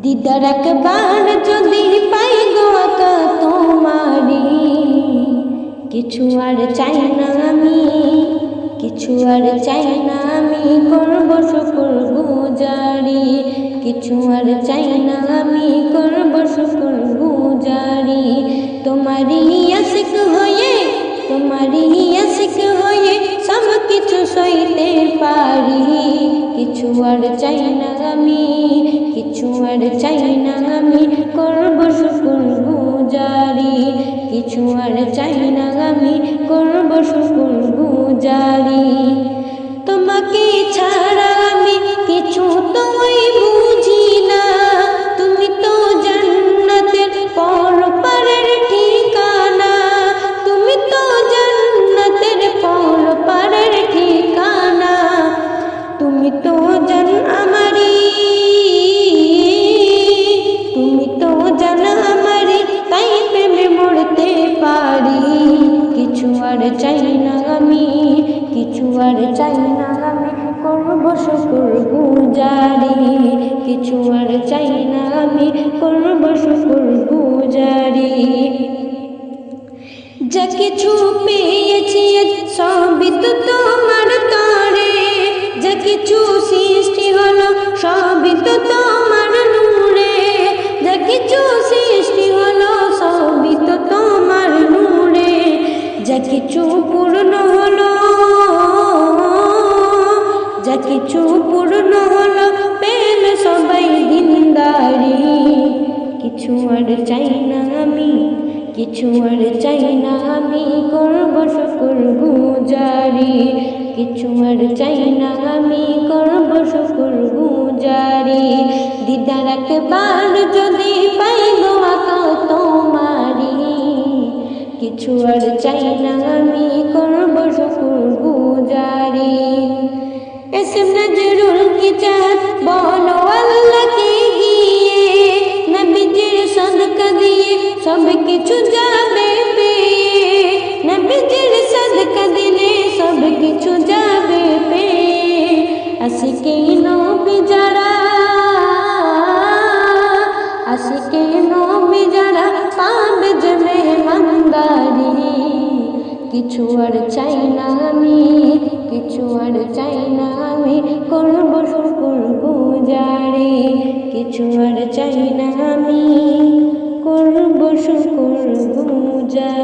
দিদার একবার যদি পাই গো আকা তোমারি কিছু আর চাই না আমি, কিছু আর চাই না আমি, করব শুকুর গুজারি। কিছু আর চাই না আমি, করব শুকুর গুজারি। তোমারই আশিক হয়ে, তোমারই আশিক হয়ে সব কিছু সইতে পারি। কিছু আর চাই না আমি কিছু আর চাই না আমি, করব শুকুর গুজারি। কিছু আর চাই না আমি, করব শুকুর গুজারি। তোমাকে ছাড়া আমি কিছু তোই পারি। কিছু আর চাই না আমি, কিছু আর চাই না আমি, করব শুকুর গুজারি। কিছু আর চাই না আমি, করব শুকুর গুজারি। যা কিছু পেয়েছি সবই তো তোমার তরে। যা কিছু সৃষ্টি হলো সবই তো কিছু আর চাই না আমি, কিছু আর চাই না আমি করব শুকুর গুজারি। কিছু আর চাই না আমি করব শুকুর গুজারি। দিদার একবার যদি পাইব আকা তোমারি, কিছু আর চাই না আমি করব শুকুর গুজারি। এসম নজরুল কি চাঁদ বলো আল্লাহকে গিয়ে দিয়ে সব কিছু যাবে পেয়ে নবীজির সদকা দিলে সব কিছু যাবে পেয়ে আশিকে নবী যারা আশিকে নবী যারা পাবে যে মেহমানদারি কিছু আর চাই না আমি কিছু আর চাই না আমি করব শুকুর গুজারি কিছু আর চাই না আমি করব শুকুর গুজারি